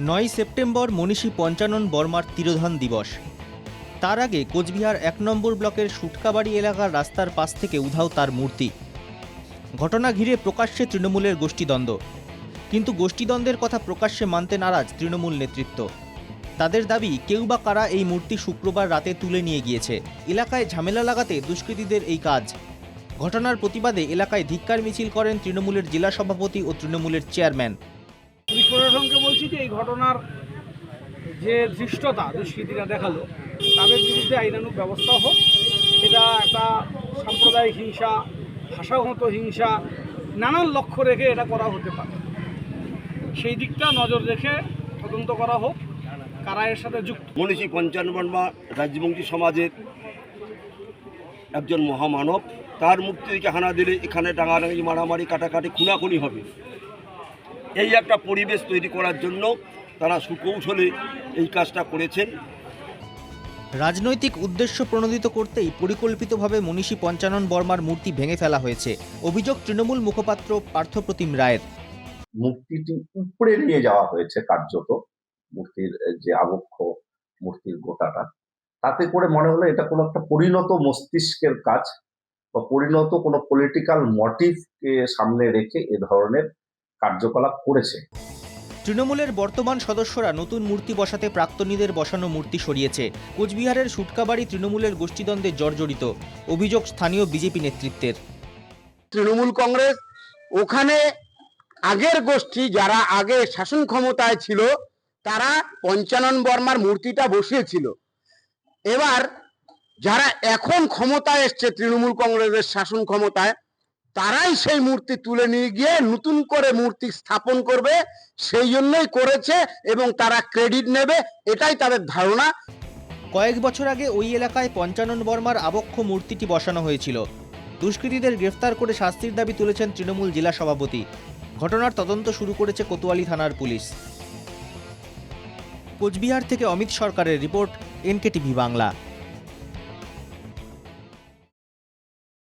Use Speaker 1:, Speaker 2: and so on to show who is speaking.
Speaker 1: নয় সেপ্টেম্বর মনীষী পঞ্চানন বর্মার তিরোধান দিবস। তার আগে কোচবিহার এক নম্বর ব্লকের সুটকাবাড়ি এলাকার রাস্তার পাশ থেকে উধাও তার মূর্তি। ঘটনা ঘিরে প্রকাশ্যে তৃণমূলের গোষ্ঠীদ্বন্দ্ব। কিন্তু গোষ্ঠীদ্বন্দ্বের কথা প্রকাশ্যে মানতে নারাজ তৃণমূল নেতৃত্ব। তাদের দাবি, কেউ বা কারা এই মূর্তি শুক্রবার রাতে তুলে নিয়ে গিয়েছে। এলাকায় ঝামেলা লাগাতে দুষ্কৃতীদের এই কাজ। ঘটনার প্রতিবাদে এলাকায় ধিক্কার মিছিল করেন তৃণমূলের জেলা সভাপতি ও তৃণমূলের চেয়ারম্যান।
Speaker 2: পুলিশ প্রশাসনকে বলছি যে এই ঘটনার যে ধৃষ্টতা দুষ্কৃতীরা দেখাল, তাদের বিরুদ্ধে আইনানুক ব্যবস্থা হোক। এটা একটা সাম্প্রদায়িক হিংসা, ভাষাগত হিংসা, নানান লক্ষ্য রেখে এটা করা হতে পারে। সেই দিকটা নজর রেখে তদন্ত করা হোক, কারা এর সাথে যুক্ত।
Speaker 3: মনীষী পঞ্চান বর্মা রাজবংশী সমাজের একজন মহামানব। তার মূর্তিকে হানা দিলে এখানে ডাঙাডাঙি মারামারি, কাটাকাটি, খুনাখুনি হবে। এই একটা পরিবেশ তৈরি করার জন্য তারা সুকৌশলে এই কাজটা করেছেন।
Speaker 1: রাজনৈতিক উদ্দেশ্য প্রণোদিত করতেই পরিকল্পিতভাবে মনীষী পঞ্চানন বর্মার মূর্তি ভেঙে ফেলা হয়েছে। অভিযোগ তৃণমূল মুখপাত্র পার্থপ্রতিম রায়ের।
Speaker 4: মূর্তিটি উপরে নিয়ে যাওয়া হয়েছে কার্যত মূর্তির যে আবক্ষ মূর্তির গোটাটা। তাতে করে মনে হলো এটা কোনো একটা পরিণত মস্তিষ্কের কাজ বা পরিণত কোনো পলিটিক্যাল মোটিভকে সামনে রেখে এ ধরনের কার্যকলাপ করেছে।
Speaker 1: তৃণমূলের বর্তমান সদস্যরা নতুন মূর্তি বসাতে প্রাক্তনীদের বসানো মূর্তি সরিয়েছে। কোচবিহারের সুটকাবাড়ি তৃণমূলের গোষ্ঠীদ্বন্দ্বে জর্জরিত। অভিযোগ স্থানীয় বিজেপি নেতৃত্বের।
Speaker 5: তৃণমূল কংগ্রেস ওখানে আগের গোষ্ঠী যারা আগে শাসন ক্ষমতায় ছিল তারা পঞ্চানন বর্মার মূর্তিটা বসিয়েছিল। এবার যারা এখন ক্ষমতায় এসছে তৃণমূল কংগ্রেসের শাসন ক্ষমতায় তারাই সেই মূর্তি তুলে নিয়ে গিয়ে নতুন করে মূর্তি স্থাপন করবে, সেই জন্যই করেছে এবং তারা ক্রেডিট নেবে, এটাই তাদের ধারণা।
Speaker 1: কয়েক বছর আগে ওই এলাকায় পঞ্চানন বর্মার আবক্ষ মূর্তিটি বসানো হয়েছিল। দুষ্কৃতীদের গ্রেফতার করে শাস্তির দাবি তুলেছেন তৃণমূল জেলা সভাপতি। ঘটনার তদন্ত শুরু করেছে কোতোয়ালি থানার পুলিশ। কোচবিহার থেকে অমিত সরকারের রিপোর্ট, এনকেটিভি বাংলা।